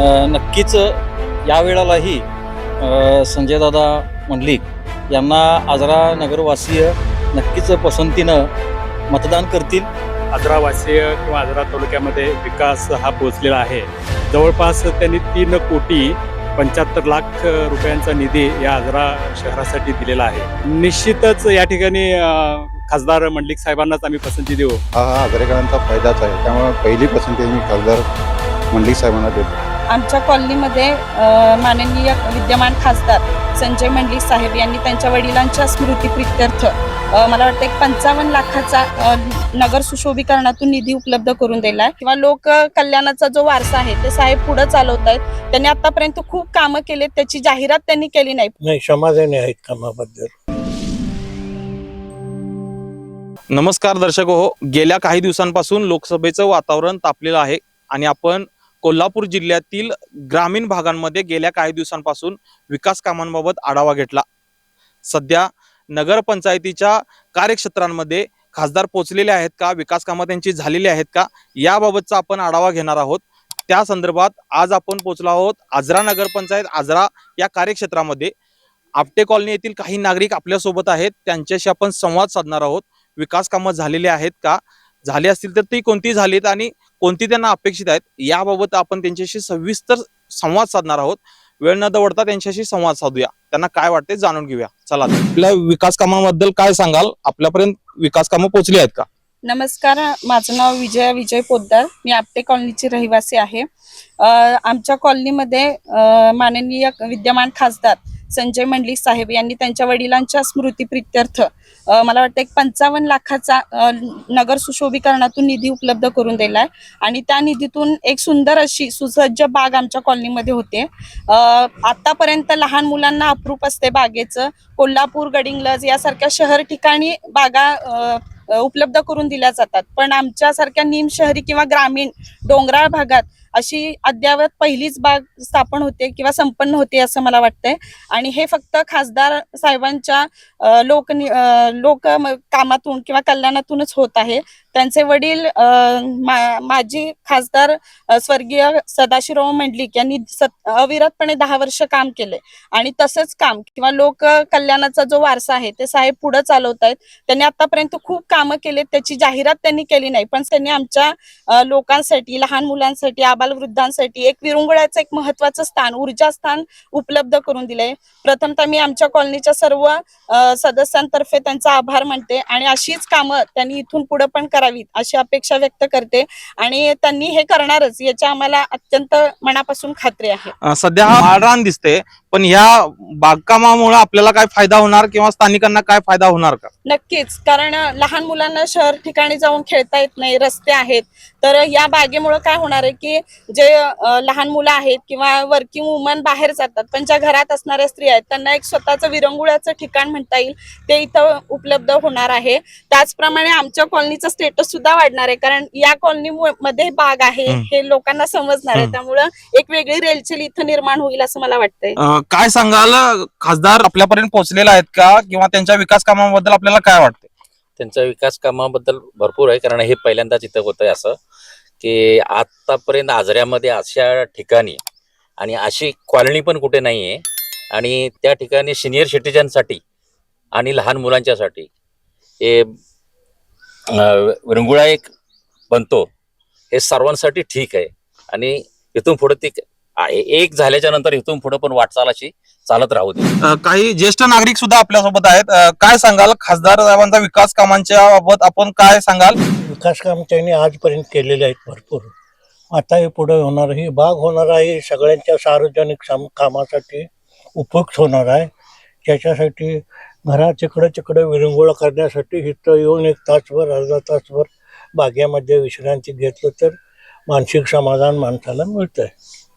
नक्कीच या वेळेलाही अ, संजयदादा मंडलिक यांना आजरा नगरवासीय नक्कीच पसंतीनं मतदान करतील. आजरावासीय किंवा आजरा तालुक्यामध्ये विकास हा पोहोचलेला आहे. जवळपास त्यांनी तीन कोटी पंच्याहत्तर लाख रुपयांचा निधी या आजरा शहरासाठी दिलेला आहे. निश्चितच या ठिकाणी खासदार मंडलिक साहेबांनाच आम्ही पसंती देऊ. हा हा आजरेकरांचा फायदाच आहे. त्यामुळे पहिली पसंती मी खासदार मंडलिक साहेबांना देतो. आमच्या कॉलनीमध्ये माननीय विद्यमान खासदार संजय मंडलिक साहेब यांनी त्यांच्या वडिलांच्या स्मृतीप्रित्यर्थ मला वाटतं एक पंचावन्न लाखाचा नगर सुशोभीकरणातून निधी उपलब्ध करून दिला आहे. किंवा लोक कल्याणाचा जो वारसा आहे ते साहेब पुढे चालवत आहेत त्यांनी आतापर्यंत खूप कामं केलेत त्याची जाहिरात त्यांनी केली नाही. नाही समाधानी आहेत कामाबद्दल. नमस्कार दर्शक हो गेल्या काही दिवसांपासून लोकसभेचं वातावरण तापलेलं आहे आणि आपण कोल्हापूर जिल्ह्यातील ग्रामीण भागांमध्ये गेल्या काही दिवसांपासून विकास कामांबाबत आढावा घेतला. सध्या नगरपंचायतीच्या कार्यक्षेत्रांमध्ये खासदार पोचलेले आहेत का? विकास कामं त्यांची झालेली आहेत का? याबाबतचा आपण आढावा घेणार आहोत. त्या संदर्भात आज आपण पोचलो आहोत आजरा नगरपंचायत आजरा या कार्यक्षेत्रामध्ये. आपटे कॉलनी येथील काही नागरिक आपल्यासोबत आहेत. त्यांच्याशी आपण संवाद साधणार आहोत. विकास कामं झालेली आहेत का? झाली असतील तर ती कोणती झालीत आणि कोणती त्यांना अपेक्षित आहेत याबाबत आपण त्यांच्याशी सविस्तर संवाद साधणार आहोत. वेळ न दवडता त्यांच्याशी संवाद साधूया. त्यांना काय वाटते जाणून घेऊया. चला आपल्या विकास कामाबद्दल काय सांगाल? आपल्यापर्यंत विकास कामं पोहोचली आहेत का? नमस्कार माझं नाव विजया विजय पोद्दार. मी आपटे कॉलनीची रहिवासी आहे. आमच्या कॉलनीमध्ये माननीय विद्यमान खासदार संजय मंडलिक साहेब यांनी त्यांच्या वडिलांच्या स्मृतीप्रित्यर्थ अ, मला वाटतं एक पंचावन्न लाखाचा नगर सुशोभीकरणातून निधी उपलब्ध करून दिला आहे आणि त्या निधीतून एक सुंदर अशी सुसज्ज बाग आमच्या कॉलनीमध्ये होते. आतापर्यंत लहान मुलांना अप्रूप असते बागेचं. कोल्हापूर गडिंगलज यासारख्या शहर ठिकाणी बागा उपलब्ध करून दिल्या जातात. पण आमच्यासारख्या निम शहरी किंवा ग्रामीण डोंगराळ भागात अशी अद्यावत पहिलीच बाग स्थापन होते किंवा संपन्न होते असं मला वाटतंय. आणि हे फक्त खासदार साहेबांच्या लोक लोक कामातून किंवा कल्याणातूनच होत आहे. त्यांचे वडील अ, माजी खासदार स्वर्गीय सदाशिवराव मंडलिक यांनी अविरतपणे दहा वर्ष काम केले. आणि तसंच काम किंवा लोक कल्याणाचा जो वारसा आहे ते साहेब पुढे चालवत आहेत त्यांनी आतापर्यंत खूप कामं केलेत त्याची जाहिरात त्यांनी केली नाही. पण त्यांनी आमच्या लोकांसाठी लहान मुलांसाठी आबालवृद्धांसाठी एक विरंगुळ्याचं एक महत्वाचं स्थान ऊर्जा स्थान उपलब्ध करून दिलंय. प्रथमतः मी आमच्या कॉलनीच्या सर्व सदस्यांतर्फे त्यांचा आभार मानते. आणि अशीच कामं त्यांनी इथून पुढे पण करावीत अशी अपेक्षा व्यक्त करते. आणि त्यांनी हे करणारच याची आम्हाला अत्यंत मनापासून खात्री आहे. सध्या हा माळरान दिसते पण ह्या बागकामामुळे आपल्याला काय फायदा होणार किंवा स्थानिकांना काय फायदा होणार का? नक्कीच. कारण लहान मुलांना शहर ठिकाणी जाऊन खेळता येत नाही रस्ते आहेत. तर या बागेमुळे काय होणार आहे की जे लहान मुलं आहेत किंवा वर्किंग वुमन बाहेर जातात पण ज्या घरात असणाऱ्या स्त्री आहेत त्यांना एक स्वतःचं विरंगुळ्याचं ठिकाण म्हणता येईल ते इथं उपलब्ध होणार आहे. त्याचप्रमाणे आमच्या कॉलनीचं स्टेटस सुद्धा वाढणार आहे. कारण या कॉलनी मध्ये बाग आहे. हे. लोकांना समजणार आहे. त्यामुळं एक वेगळी रेलचेल इथं निर्माण होईल असं मला वाटतंय. काय सांगाल? खासदार आपल्यापर्यंत पोहोचलेले आहेत का? किंवा त्यांच्या विकास कामाबद्दल आपल्याला काय वाटते त्यांच्या विकास कामाबद्दल भरपूर आहे कारण हे पहिल्यांदाच इथं होत आहे असं की आतापर्यंत आजऱ्यामध्ये अशा ठिकाणी आणि अशी कॉलनी पण कुठे नाही आहे आणि त्या ठिकाणी सिनियर सिटीजनसाठी आणि लहान मुलांच्यासाठी हे अं, विरंगुळा एक बनतो हे सर्वांसाठी ठीक आहे. आणि इथून पुढे ती एक झाल्याच्यानंतर इथून पुढे पण वाटचाल अशी चालत राहू दे. काही ज्येष्ठ नागरिक सुद्धा आपल्यासोबत आहेत. काय सांगाल? खासदार साहेबांचा विकास कामांच्या बाबत आपण काय सांगाल? विकास काम त्यांनी आजपर्यंत केलेले आहेत भरपूर. आता हे पुढे होणार ही बाग होणार आहे सगळ्यांच्या सार्वजनिक कामासाठी उपयुक्त होणार आहे. त्याच्यासाठी घरात तिकडे तिकडे विरंगुळा करण्यासाठी इथं येऊन एक तासभर अर्धा तासभर बागेमध्ये विश्रांती घेतलं तर मानसिक समाधान माणसाला मिळतंय.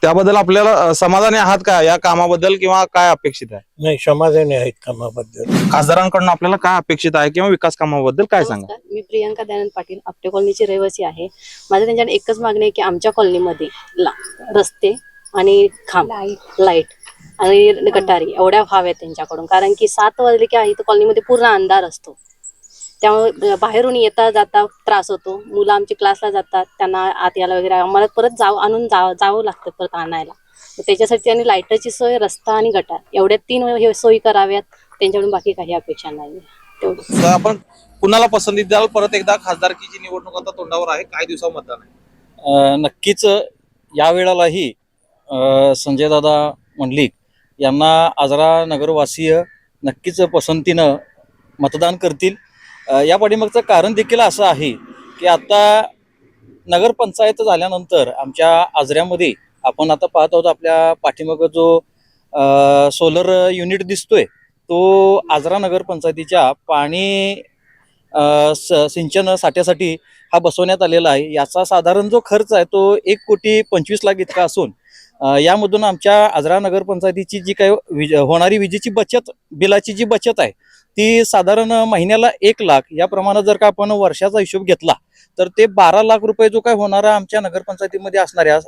त्याबद्दल आपल्याला समाधानी आहात का? या कामाबद्दल किंवा काय अपेक्षित आहे? नाही समाधानी आहेत कामाबद्दल. खासदारांकडून आपल्याला काय अपेक्षित आहे किंवा विकास कामाबद्दल काय सांगा? नमस्कार, मी प्रियंका दयानंद पाटील आपटे कॉलनीची रहिवासी आहे. माझं त्यांच्याकडे एकच मागणी आहे की आमच्या कॉलनीमध्ये ला- रस्ते आणि खांब लाइट आणि गटारी एवढ्या व्हाव्यात त्यांच्याकडून. कारण की सात वाजले की इथं कॉलनीमध्ये पूर्ण अंधार असतो. त्यामुळे बाहेरून येता जाता त्रास होतो. मुलं आमची क्लासला जातात. त्यांना आत यायला वगैरे आम्हाला परत जाव आणून जावं जावं लागतं परत आणायला. तर त्याच्यासाठी त्यांनी लाईटाची सोय रस्ता आणि गटार. एवढ्या तीन हे सोयी कराव्यात. त्यांच्याकडून बाकी काही अपेक्षा नाही. तेवढं आपण कुणाला पसंती द्याल? परत एकदा खासदारकीची निवडणूक आता तोंडावर आहे. काही दिवसावर मतदान आहे? नक्कीच या वेळेलाही संजयदादा मंडलिक यांना आजरा नगरवासीय नक्कीच पसंतीनं मतदान करतील. या पाठिंबाचं कारण देखील असं आहे की आता नगरपंचायत झाल्यानंतर आमच्या आजऱ्यामध्ये आपण आता पाहत आहोत आपल्या पाठीमागं जो सोलर युनिट दिसतोय तो आजरा नगरपंचायतीच्या पाणी स- सिंचन साठ्यासाठी हा बसवण्यात आलेला आहे. याचा साधारण जो खर्च आहे तो एक कोटी पंचवीस लाख इतका असून यामधून आमच्या आजरा नगरपंचायतीची जी काही विज होणारी विजेची बचत बिलाची जी बचत आहे ती साधारण महिन्याला एक लाख याप्रमाणे जर का आपण वर्षाचा हिशोब घेतला तर ते बारा लाख रुपये जो काय होणारा आमच्या नगरपंचायतीमध्ये असणाऱ्या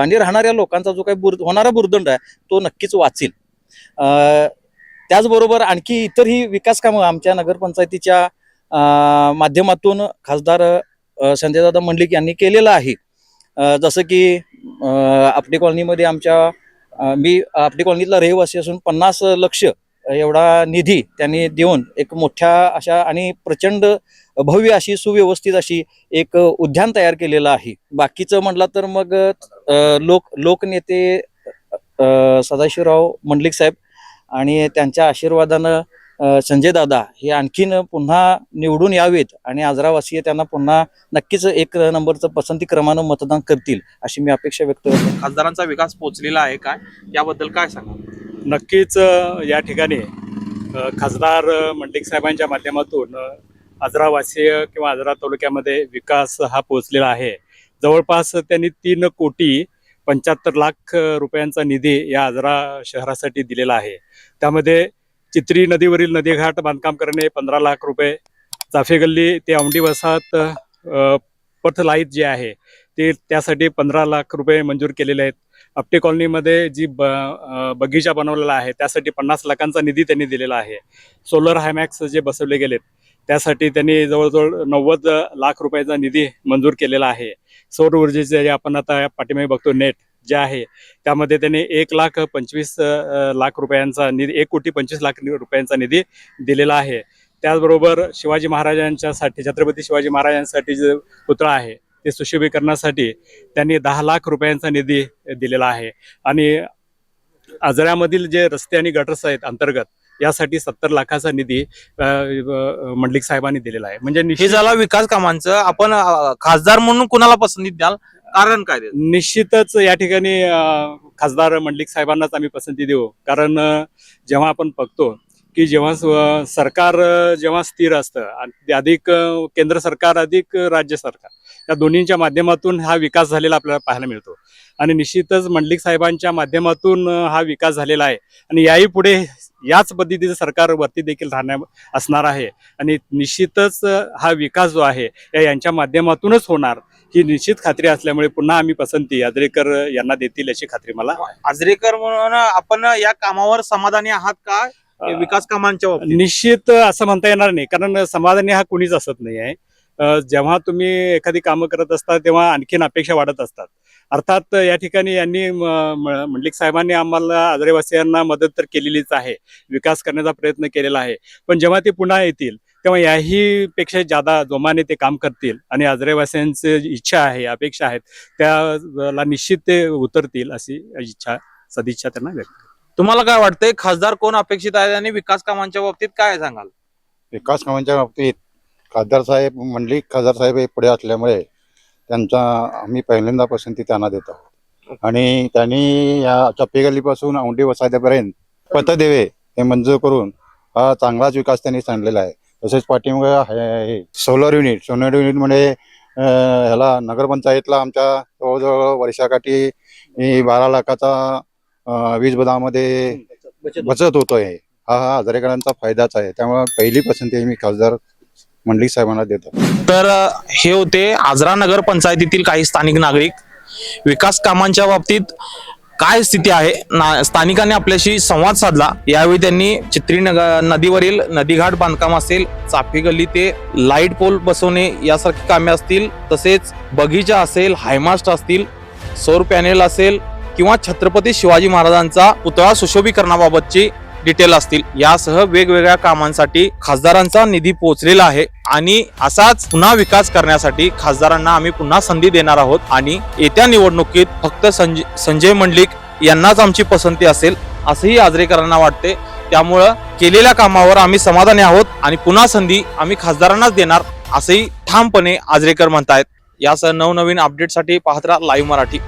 आणि राहणाऱ्या लोकांचा जो काही बुर होणारा बुरदंड आहे तो नक्कीच वाचेल. त्याचबरोबर आणखी इतरही विकास कामं आमच्या नगरपंचायतीच्या माध्यमातून खासदार संजयदादा मंडलिक यांनी केलेलं आहे. जसं की आपटी कॉलनीमध्ये आमच्या मी आपटी कॉलनीतला रहिवासी असून पन्नास लक्ष एवढा निधी त्यांनी देऊन एक मोठ्या अशा आणि प्रचंड भव्य अशी सुव्यवस्थित अशी एक उद्यान तयार केलेलं आहे. बाकीचं म्हटलं तर मग लोक लोकनेते सदाशिवराव मंडलिक साहेब आणि त्यांच्या आशीर्वादानं संजय दादा हे आणखीन पुन्हा निवडून यावेत आणि आजरावासीय त्यांना पुन्हा नक्कीच एक नंबरचं पसंती क्रमानं मतदान करतील अशी मी अपेक्षा व्यक्त करतो. खासदारांचा विकास पोहोचलेला आहे काय याबद्दल काय सांगा नक्कीच या ठिकाणी खासदार मंडिक साहेबांच्या माध्यमातून आजरावासीय किंवा आजरा तालुक्यामध्ये विकास हा पोहोचलेला आहे. जवळपास त्यांनी तीन कोटी पंच्याहत्तर लाख रुपयांचा निधी या आजरा शहरासाठी दिलेला आहे. त्यामध्ये चित्री नदीवरील नदीघाट बांधकाम करणे पंधरा लाख रुपये चाफे गल्ली ते औंडी वसाहत अ, पथ लाइट जे आहे ते त्यासाठी पंधरा लाख रुपये मंजूर केलेले आहेत. आपटे कॉलनीमध्ये जी ब बगीचा बनवलेला आहे त्यासाठी पन्नास लाखांचा निधी त्यांनी दिलेला आहे. सोलर हायमॅक्स जे बसवले गेलेत त्यासाठी त्यांनी जवळजवळ नव्वद लाख रुपयाचा निधी मंजूर केलेला आहे. सौर ऊर्जेचे जे आपण आता पाठीमागे बघतो नेट जे आहे त्यामध्ये त्यांनी एक लाख पंचवीस लाख रुपयांचा निधी एक कोटी पंचवीस लाख रुपयांचा निधी दिलेला आहे. त्याचबरोबर शिवाजी महाराजांच्यासाठी छत्रपती शिवाजी महाराजांसाठी जे पुतळा आहे ते सुशोभीकरणासाठी त्यांनी दहा लाख रुपयांचा निधी दिलेला आहे. आणि आजऱ्यामधील जे रस्ते आणि गटर्स आहेत अंतर्गत यासाठी सत्तर लाखाचा निधी मंडलिक साहेबांनी दिलेला आहे. म्हणजे हे झाला विकास कामांचं. आपण खासदार म्हणून कुणाला पसंती द्याल? कारण काय? निश्चितच या ठिकाणी खासदार मंडलिक साहेबांनाच आम्ही पसंती देऊ. कारण जेव्हा आपण बघतो की जेव्हा सरकार जेव्हा स्थिर असतं अधिक केंद्र सरकार अधिक राज्य सरकार या दोन्हींच्या माध्यमातून हा विकास झालेला आपल्याला पाहायला मिळतो. आणि निश्चितच मंडलिक साहेबांच्या माध्यमातून हा विकास झालेला आहे. आणि याही पुढे याच पद्धतीचं सरकार वरती देखील राहण्या असणार आहे. आणि निश्चितच हा विकास जो आहे या यांच्या माध्यमातूनच होणार ही निश्चित खात्री असल्यामुळे पुन्हा आम्ही पसंती आजरेकर यांना देतील याची खात्री मला. आजरेकर म्हणून आपण या कामावर समाधानी आहात का? विकास कामांच्या बाबतीत. निश्चित असं म्हणता येणार नाही कारण समाधानी हा कुणीच असत नाही आहे. जेव्हा तुम्ही एखादी कामं करत असता तेव्हा आणखीन अपेक्षा वाढत असतात. अर्थात या ठिकाणी यांनी मंडलिक साहेबांनी आम्हाला आजरेवासियांना मदत तर केलेलीच आहे विकास करण्याचा प्रयत्न केलेला आहे. पण जेव्हा ते पुन्हा येतील तेव्हा याही पेक्षा जादा जोमाने ते काम करतील आणि आजरेवासियांची इच्छा आहे अपेक्षा आहेत त्याला निश्चित ते उतरतील अशी इच्छा सदिच्छा त्यांना व्यक्त. तुम्हाला काय वाटतंय खासदार कोण अपेक्षित आहे आणि विकास कामांच्या बाबतीत काय सांगाल? विकास कामांच्या बाबतीत खासदार साहेब मंडलिक खासदार साहेब हे पुढे असल्यामुळे त्यांचा आम्ही पहिल्यांदा पसंती त्यांना देत आहोत. आणि त्यांनी या चप्पेगल्लीपासून औंढी वसाहतीपर्यंत पथदेवे हे मंजूर करून हा चांगलाच विकास त्यांनी सांडलेला आहे. तसेच पाठिंबा हे- सोलर युनिट. सोलर युनिट म्हणजे ह्याला नगरपंचायतला आमच्या जवळजवळ वर्षाकाठी बारा लाखाचा वीज बदामध्ये बचत होतोय. हा हा हजारेकरांचा फायदाच आहे. त्यामुळे पहिली पसंती मी खासदार मंडलिक साहेबांना देतो. तर हे होते आजरा नगर पंचायतीतील काही स्थानिक नागरिक. विकास कामांच्या बाबतीत काय स्थिती आहे? ना स्थानिकांनी आपल्याशी संवाद साधला. यावेळी त्यांनी चित्री नग नदीवरील नदीघाट बांधकाम असेल चाफी गल्ली ते लाइट पोल बसवणे यासारखी कामे असतील तसेच बगीचा असेल हायमास्ट असतील सौर पॅनेल असेल किंवा छत्रपती शिवाजी महाराजांचा पुतळा सुशोभीकरणाबाबतची डिटेल असतील. यासह वेगवेगळ्या कामांसाठी खासदारांचा निधी पोहोचलेला आहे. आणि असाच पुन्हा विकास करण्यासाठी खासदारांना आम्ही पुन्हा संधी देणार आहोत. आणि येत्या निवडणुकीत फक्त संजय संजय मंडलिक यांनाच आमची पसंती असेल असंही आजरेकरांना वाटते. त्यामुळं केलेल्या कामावर आम्ही समाधानी आहोत आणि पुन्हा संधी आम्ही खासदारांनाच देणार असंही ठामपणे आजरेकर म्हणतायत. यासह नवनवीन अपडेटसाठी पाहत राहा लाईव्ह मराठी.